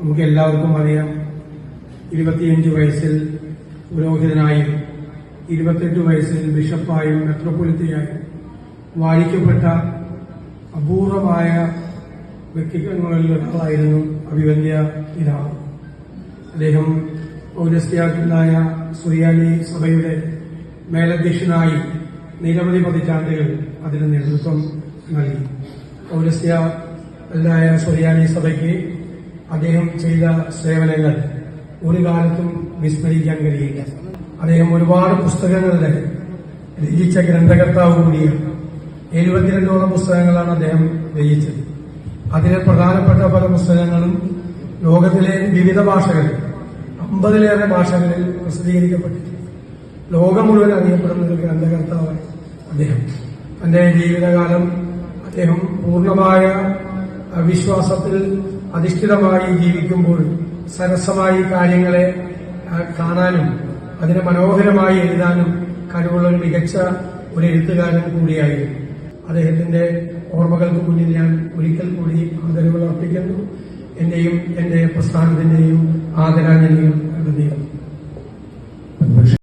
നമുക്ക് എല്ലാവർക്കും അറിയാം. ഇരുപത്തിയഞ്ച് വയസ്സിൽ പുരോഹിതനായും ഇരുപത്തെട്ട് വയസ്സിൽ ബിഷപ്പായും മെത്രോപൊലിത്തയായും വാഴിക്കപ്പെട്ട അപൂർവമായ വ്യക്തിത്വങ്ങളിൽ ഒരാളായിരുന്നു അഭിവന്യ പിതാവ്. അദ്ദേഹം പൗരസ്ത്യാക്കുണ്ടായ സുറിയാനി സഭയുടെ മേലധ്യക്ഷനായി നിരവധി പതിറ്റാണ്ടുകൾ അതിന് നേതൃത്വം നൽകി. പൗരസ്ത്യായ സുറിയാനി സഭയ്ക്ക് അദ്ദേഹം ചെയ്ത സേവനങ്ങൾ ഒരു കാലത്തും വിസ്മരിക്കാൻ കഴിയില്ല. അദ്ദേഹം ഒരുപാട് പുസ്തകങ്ങളുടെ രചിച്ച. ഗ്രന്ഥകർത്താവ് കൂടിയാണ്. എഴുപത്തിരണ്ടോളം പുസ്തകങ്ങളാണ് അദ്ദേഹം രചിച്ചത്. അതിലെ പ്രധാനപ്പെട്ട പല പുസ്തകങ്ങളും ലോകത്തിലെ വിവിധ ഭാഷകളിൽ അമ്പതിലേറെ ഭാഷകളിൽ പ്രസിദ്ധീകരിക്കപ്പെട്ടിട്ടുണ്ട്. ലോകം മുഴുവൻ അറിയപ്പെടുന്ന ഒരു ഗ്രന്ഥകർത്താവാണ് അദ്ദേഹം. തന്റെ ജീവിതകാലം അദ്ദേഹം പൂർണമായ വിശ്വാസത്തിൽ അധിഷ്ഠിതമായി ജീവിക്കുമ്പോൾ സരസമായി കാര്യങ്ങളെ കാണാനും അതിനെ മനോഹരമായി എഴുതാനും കഴിവുള്ള ഒരു മികച്ച ഒരു എഴുത്തുകാരൻ കൂടിയായിരുന്നു. അദ്ദേഹത്തിന്റെ ഓർമ്മകൾക്ക് മുന്നിൽ ഞാൻ ഒരിക്കൽ കൂടി ആദരവുകൾ അർപ്പിക്കുന്നു എന്റെയും എന്റെ പ്രസ്ഥാനത്തിന്റെയും ആദരാഞ്ജലികൾ കരുതിയിരുന്നു